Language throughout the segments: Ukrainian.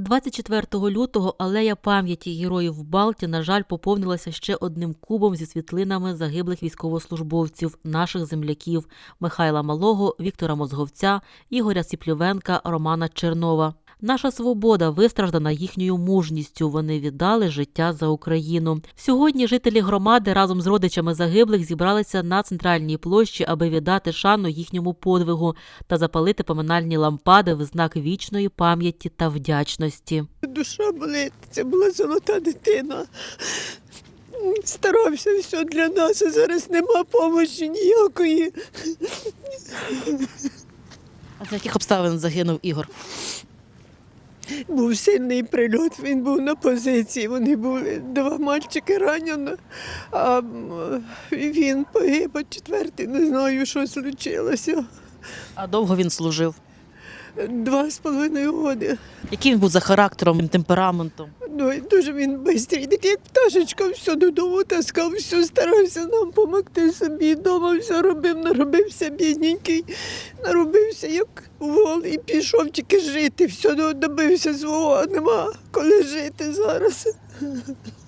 24 лютого алея пам'яті героїв Балті, на жаль, поповнилася ще одним кубом зі світлинами загиблих військовослужбовців, наших земляків Михайла Малого, Віктора Мозговця, Ігоря Сіплювенка, Романа Чернова. Наша свобода вистраждана їхньою мужністю. Вони віддали життя за Україну. Сьогодні жителі громади разом з родичами загиблих зібралися на центральній площі, аби віддати шану їхньому подвигу та запалити поминальні лампади в знак вічної пам'яті та вдячності. Душа болить, це була золота дитина. Старався все для нас, а зараз нема допомоги ніякої. А з яких обставин загинув Ігор? Був сильний прильот, він був на позиції. Вони були два мальчики ранено, а він погиб, а четвертий не знаю, що случилося. А довго він служив? Два з половиною роки. Який він був за характером, темпераментом? Ну, і дуже він бистрий, такий як пташечка, все додому таскав, все старався нам допомогти собі. Дома все робив, наробився бідненький, наробився як вол і пішов тільки жити. Все добився свого, а нема коли жити зараз.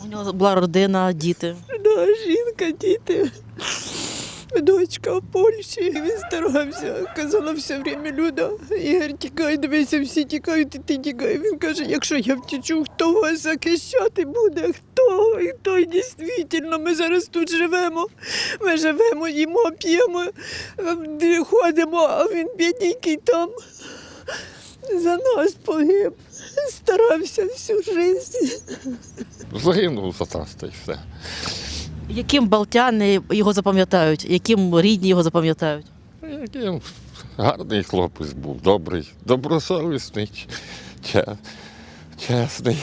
У нього була родина, діти. Да, жінка, діти. Дочка в Польщі, він старався. Казала все время Люда, Ігор, тікай, дивися, всі тікають, і ти тікай. Він каже, якщо я втічу, хто вас захищати буде? Хто? І той дійсно, ми зараз тут живемо. Ми живемо, їмо, п'ємо, е, ходимо, а він бідненький там. За нас погиб. Старався всю життя. Загинув за нас та й все. Яким балтяни його запам'ятають, яким рідні його запам'ятають? Який гарний хлопець був, добрий, добросовісний, чесний,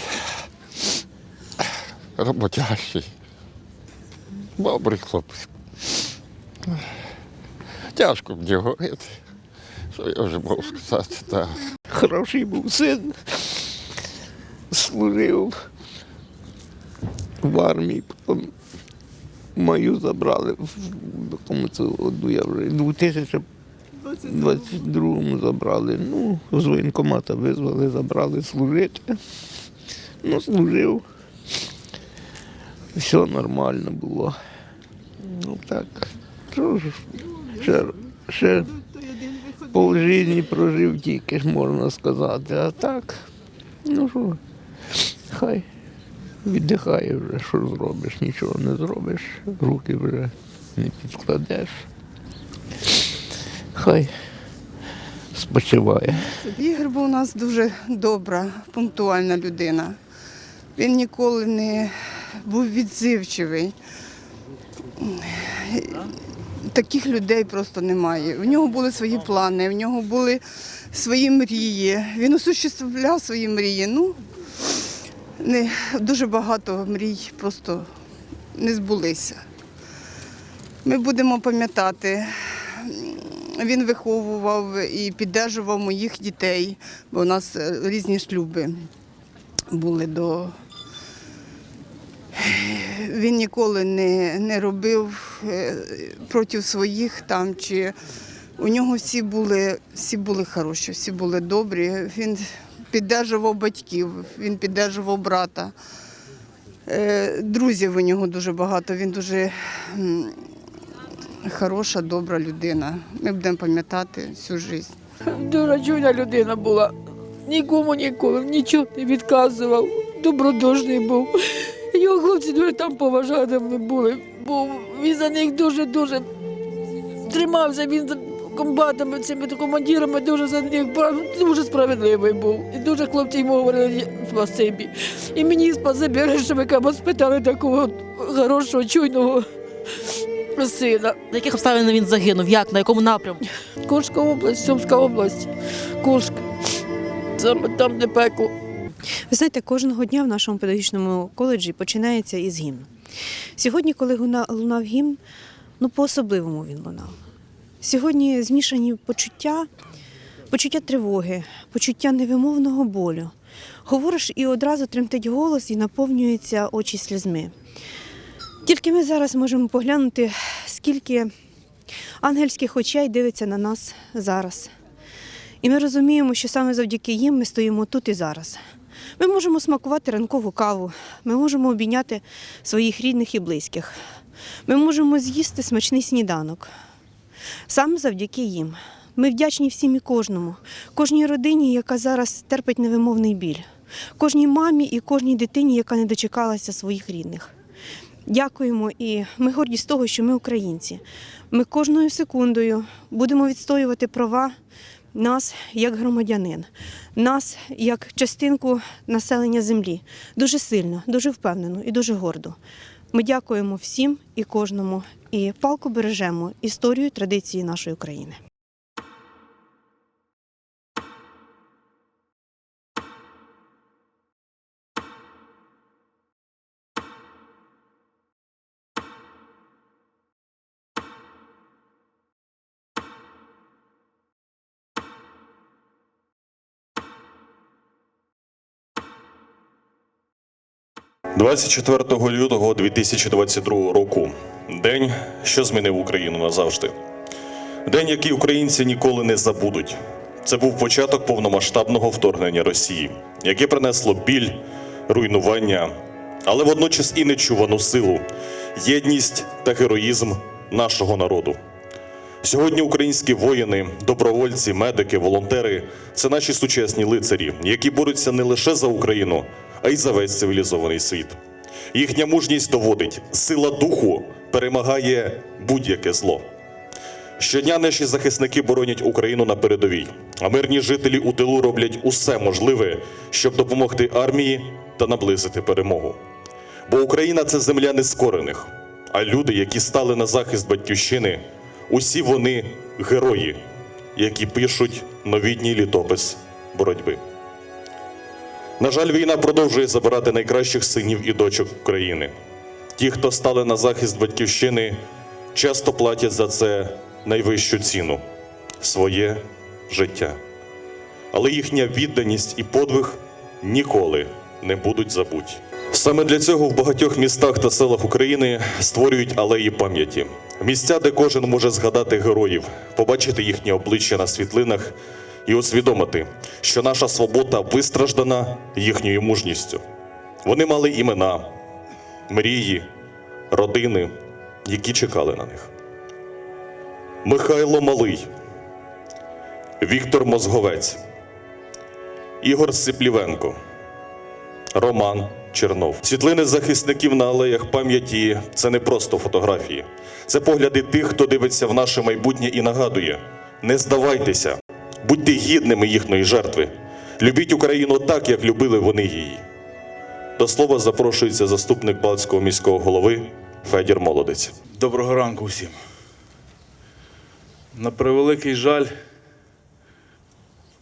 роботящий. Добрий хлопець. Тяжко мені говорити. Що я вже можу сказати? Та. Хороший був син. Служив в армії, потім мою забрали в якому це году я вже в 2022 забрали. Ну, з воєнкомата визвали, забрали служити. Ну, служив. Все нормально було. Ну так. Що ж, ще, ще полжизні прожив тільки ж можна сказати. А так, ну що, хай віддихає вже, що зробиш, нічого не зробиш, руки вже не підкладеш. Хай спочиває. Ігор був у нас дуже добра, пунктуальна людина. Він ніколи не був відзивчивий. Таких людей просто немає. В нього були свої плани, в нього були свої мрії. Він осуществляв свої мрії. Ну, не, дуже багато мрій просто не збулися. Ми будемо пам'ятати він виховував і піддержував моїх дітей, бо у нас е, різні шлюби були до. Він ніколи не, не робив е, проти своїх там чи у нього всі були, всі були хороші, всі були добрі. Він піддержував батьків, він піддержував брата. Е, Друзів у нього дуже багато. Він дуже хороша, добра людина. Ми будемо пам'ятати всю життя. Дуже людина була. Нікому ніколи нічого не відказував. Добродушний був. Його хлопці дуже там поважаними були. Бо він за них дуже-дуже тримався. Він комбатами, цими командирами дуже за них дуже справедливий був. І дуже хлопці йому говорили спасибі. І мені спасибі, що ви кабо спитали такого хорошого, чуйного сина. За яких обставин він загинув? Як? На якому напрямку? Курська область, Сумська область, Курськ. Саме там, де пекло. Ви знаєте, кожного дня в нашому педагогічному коледжі починається із гімну. Сьогодні, коли лунав гімн, ну по-особливому він лунав. Сьогодні змішані почуття, почуття тривоги, почуття невимовного болю. Говориш і одразу тремтить голос і наповнюються очі слізьми. Тільки ми зараз можемо поглянути, скільки ангельських очей дивиться на нас зараз. І ми розуміємо, що саме завдяки їм ми стоїмо тут і зараз. Ми можемо смакувати ранкову каву, ми можемо обійняти своїх рідних і близьких. Ми можемо з'їсти смачний сніданок. Саме завдяки їм. Ми вдячні всім і кожному, кожній родині, яка зараз терпить невимовний біль, кожній мамі і кожній дитині, яка не дочекалася своїх рідних. Дякуємо і ми горді з того, що ми українці. Ми кожною секундою будемо відстоювати права нас як громадянин, нас як частинку населення землі. Дуже сильно, дуже впевнено і дуже гордо. Ми дякуємо всім і кожному і палко бережемо історію традиції нашої країни. – 24 лютого 2022 року. День, що змінив Україну назавжди. День, який українці ніколи не забудуть. Це був початок повномасштабного вторгнення Росії, яке принесло біль, руйнування, але водночас і нечувану силу, єдність та героїзм нашого народу. Сьогодні українські воїни, добровольці, медики, волонтери це наші сучасні лицарі, які борються не лише за Україну, а й за весь цивілізований світ. Їхня мужність доводить, сила духу перемагає будь-яке зло. Щодня наші захисники боронять Україну на передовій, а мирні жителі у тилу роблять усе можливе, щоб допомогти армії та наблизити перемогу. Бо Україна це земля нескорених, а люди, які стали на захист батьківщини, усі вони герої, які пишуть новітній літопис боротьби. На жаль, війна продовжує забирати найкращих синів і дочок України. Ті, хто стали на захист батьківщини, часто платять за це найвищу ціну своє життя. Але їхня відданість і подвиг ніколи не будуть забуті. Саме для цього в багатьох містах та селах України створюють алеї пам'яті, місця, де кожен може згадати героїв, побачити їхні обличчя на світлинах і усвідомити, що наша свобода вистраждана їхньою мужністю. Вони мали імена, мрії, родини, які чекали на них. Михайло Малий, Віктор Мозговець, Ігор Сиплівенко, Роман Чернов. Світлини захисників на алеях пам'яті це не просто фотографії, це погляди тих, хто дивиться в наше майбутнє і нагадує: не здавайтеся, будьте гідними їхньої жертви. Любіть Україну так, як любили вони її. До слова запрошується заступник Балтського міського голови Федір Молодець. Доброго ранку всім. На превеликий жаль,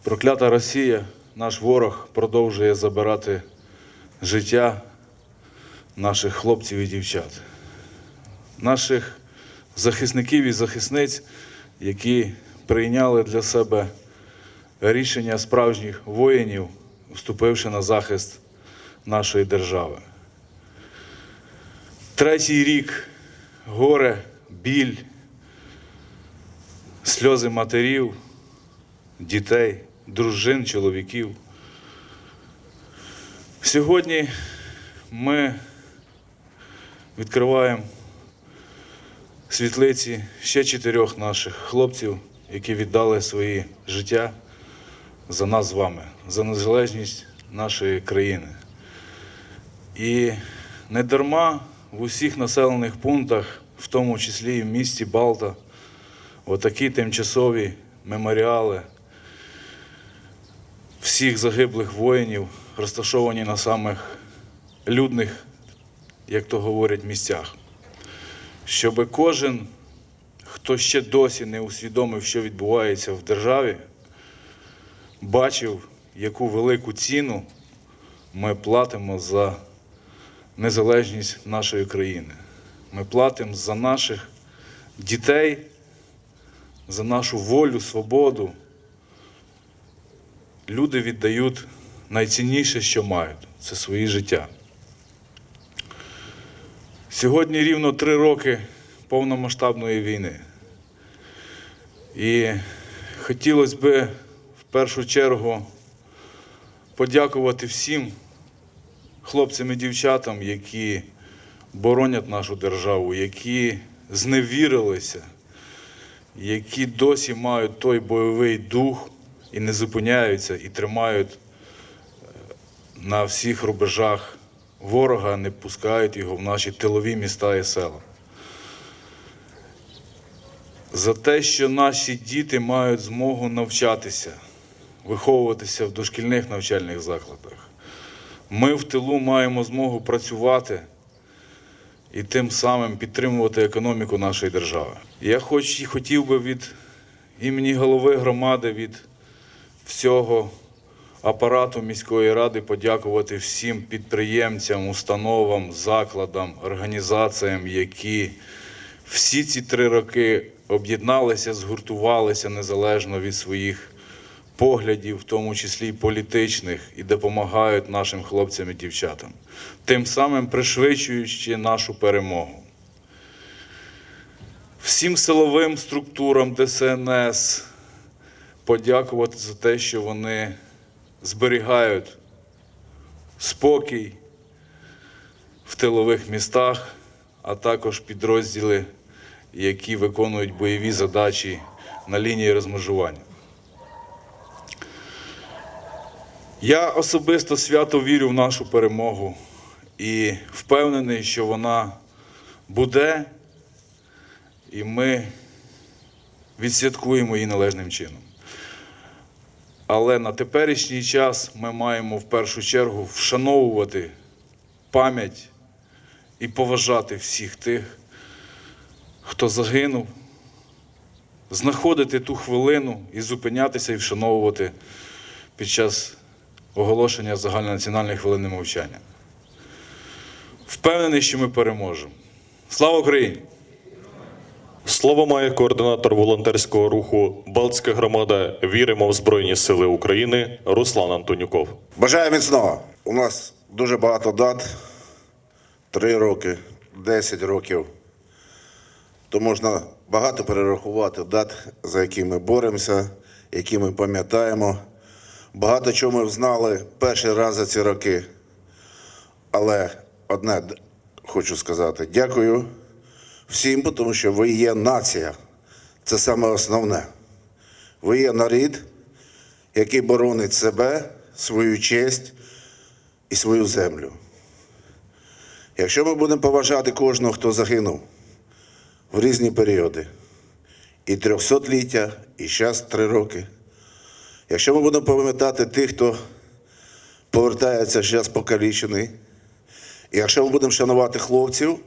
проклята Росія, наш ворог, продовжує забирати життя наших хлопців і дівчат, наших захисників і захисниць, які прийняли для себе рішення справжніх воїнів, вступивши на захист нашої держави. Третій рік горе, біль, сльози матерів, дітей, дружин, чоловіків. Сьогодні ми відкриваємо світлиці ще чотирьох наших хлопців, які віддали свої життя за нас з вами, за незалежність нашої країни. І не дарма в усіх населених пунктах, в тому числі і в місті Балта, отакі тимчасові меморіали всіх загиблих воїнів розташовані на самих людних, як то говорять, місцях. Щоб кожен, хто ще досі не усвідомив, що відбувається в державі, бачив, яку велику ціну ми платимо за незалежність нашої країни. Ми платимо за наших дітей, за нашу волю, свободу. Люди віддають найцінніше, що мають це свої життя. Сьогодні рівно три роки повномасштабної війни. І хотілося б в першу чергу подякувати всім хлопцям і дівчатам, які боронять нашу державу, які зневірилися, які досі мають той бойовий дух і не зупиняються, і тримають е, на всіх рубежах ворога, не пускають його в наші тилові міста і села. За те, що наші діти мають змогу навчатися, виховуватися в дошкільних навчальних закладах. Ми в тилу маємо змогу працювати і тим самим підтримувати економіку нашої держави. Я хоч і хотів би від імені голови громади, від всього апарату міської ради подякувати всім підприємцям, установам, закладам, організаціям, які всі ці три роки об'єдналися, згуртувалися незалежно від своїх поглядів, в тому числі й політичних, і допомагають нашим хлопцям і дівчатам, тим самим пришвидшуючи нашу перемогу. Всім силовим структурам ДСНС подякувати за те, що вони зберігають спокій в тилових містах, а також підрозділи, які виконують бойові задачі на лінії розмежування. Я особисто свято вірю в нашу перемогу і впевнений, що вона буде, і ми відсвяткуємо її належним чином. Але на теперішній час ми маємо в першу чергу вшановувати пам'ять і поважати всіх тих, хто загинув, знаходити ту хвилину і зупинятися і вшановувати під час оголошення загальнонаціональної хвилини мовчання. Впевнений, що ми переможемо. Слава Україні! Слово має координатор волонтерського руху Балтська громада Віримо в Збройні Сили України Руслан Антонюков. Бажаю міцного. У нас дуже багато дат. Три роки, 10 років. То можна багато перерахувати дат, за які ми боремося, які ми пам'ятаємо. Багато чого ми знали перший раз за ці роки. Але одне хочу сказати: дякую всім, тому що ви є нація. Це саме основне. Ви є нарід, який боронить себе, свою честь і свою землю. Якщо ми будемо поважати кожного, хто загинув в різні періоди, і трьохсотліття, і зараз три роки. Якщо ми будемо пам'ятати тих, хто повертається зараз покалічений, і якщо ми будемо шанувати хлопців,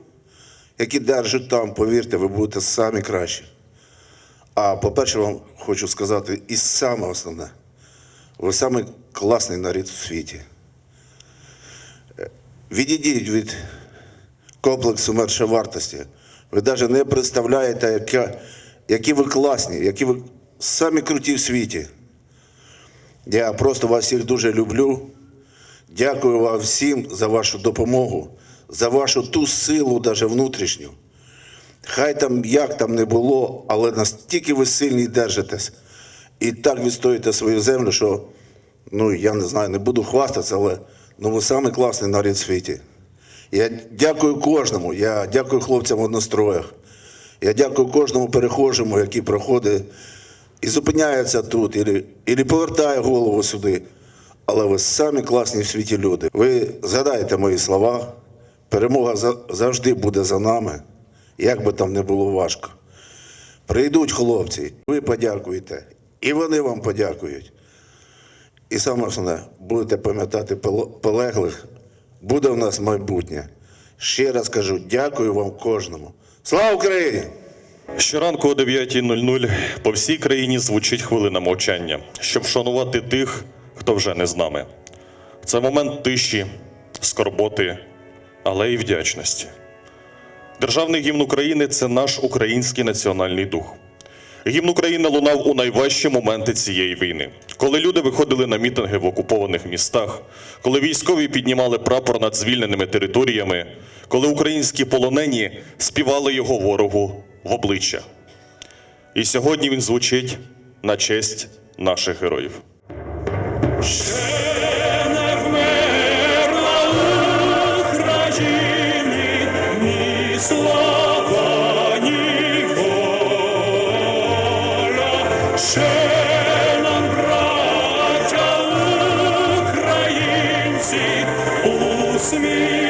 які держать там, повірте, ви будете самі кращі. А по-перше, вам хочу сказати, і саме основне, ви самий класний нарід у світі. Е, Відійдіть від комплексу меншовартості. Ви навіть не представляєте, які ви класні, які ви самі круті в світі. Я просто вас всіх дуже люблю. Дякую вам всім за вашу допомогу, за вашу ту силу, навіть внутрішню. Хай там як там не було, але настільки ви сильні держитесь і так відстоїте свою землю, що ну я не знаю, не буду хвастатися, але ну ви самий класний нарід в світі. Я дякую кожному, я дякую хлопцям в одностроях. Я дякую кожному перехожому, який проходить і зупиняється тут, і, і повертає голову сюди. Але ви самі класні в світі люди. Ви згадайте мої слова. Перемога за- завжди буде за нами, як би там не було важко. Прийдуть хлопці, ви подякуєте, і вони вам подякують. І саме основне, будете пам'ятати полеглих, буде в нас майбутнє. Ще раз кажу, дякую вам кожному. Слава Україні! Щоранку о 9.00 по всій країні звучить хвилина мовчання, щоб вшанувати тих, хто вже не з нами. Це момент тиші, скорботи, але й вдячності. Державний гімн України це наш український національний дух. Гімн України лунав у найважчі моменти цієї війни, коли люди виходили на мітинги в окупованих містах, коли військові піднімали прапор над звільненими територіями, коли українські полонені співали його ворогу в обличчя. І сьогодні він звучить на честь наших героїв. Слава ні воля, ще нам, браття українці, усміх.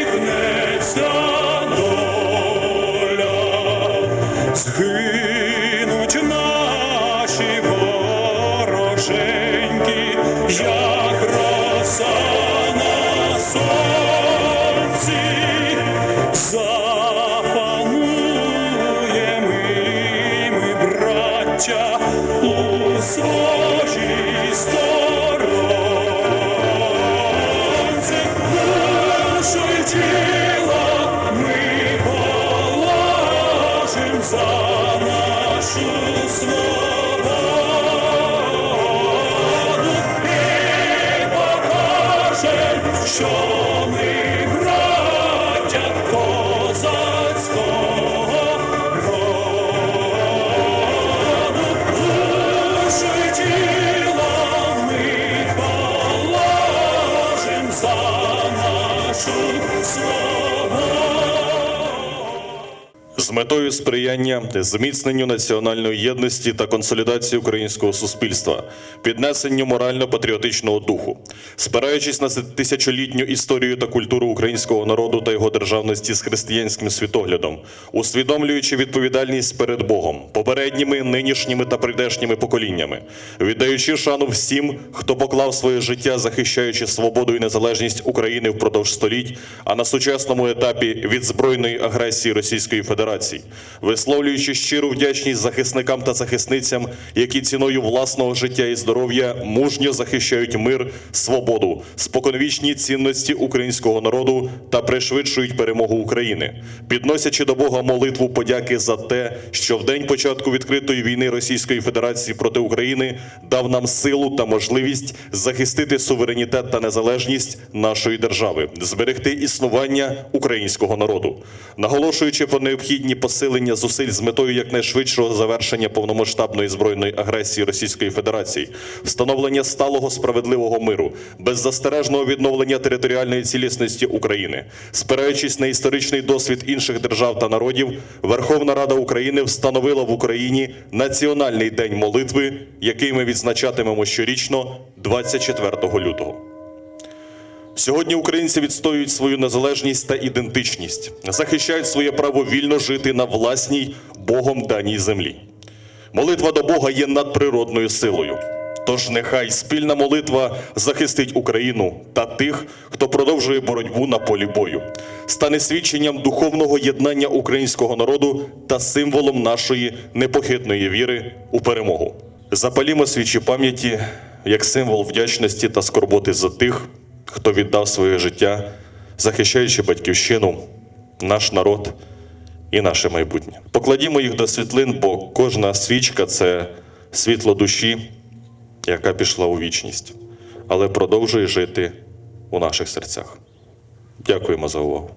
З метою сприяння зміцненню національної єдності та консолідації українського суспільства, піднесенню морально-патріотичного духу, спираючись на тисячолітню історію та культуру українського народу та його державності з християнським світоглядом, усвідомлюючи відповідальність перед Богом, попередніми, нинішніми та прийдешніми поколіннями, віддаючи шану всім, хто поклав своє життя, захищаючи свободу і незалежність України впродовж століть, а на сучасному етапі від збройної агресії Російської Федерації, висловлюючи щиру вдячність захисникам та захисницям, які ціною власного життя і здоров'я мужньо захищають мир, свободу, споконвічні цінності українського народу та пришвидшують перемогу України, підносячи до Бога молитву подяки за те, що в день початку відкритої війни Російської Федерації проти України дав нам силу та можливість захистити суверенітет та незалежність нашої держави, зберегти існування українського народу, наголошуючи про необхідні посилення зусиль з метою якнайшвидшого завершення повномасштабної збройної агресії Російської Федерації, встановлення сталого справедливого миру, беззастережного відновлення територіальної цілісності України, спираючись на історичний досвід інших держав та народів, Верховна Рада України встановила в Україні Національний день молитви, який ми відзначатимемо щорічно 24 лютого. Сьогодні українці відстоюють свою незалежність та ідентичність, захищають своє право вільно жити на власній Богом даній землі. Молитва до Бога є надприродною силою. Тож нехай спільна молитва захистить Україну та тих, хто продовжує боротьбу на полі бою, стане свідченням духовного єднання українського народу та символом нашої непохитної віри у перемогу. Запалімо свічі пам'яті як символ вдячності та скорботи за тих, хто віддав своє життя, захищаючи батьківщину, наш народ і наше майбутнє. Покладімо їх до світлин, бо кожна свічка це світло душі, яка пішла у вічність, але продовжує жити у наших серцях. Дякуємо за увагу.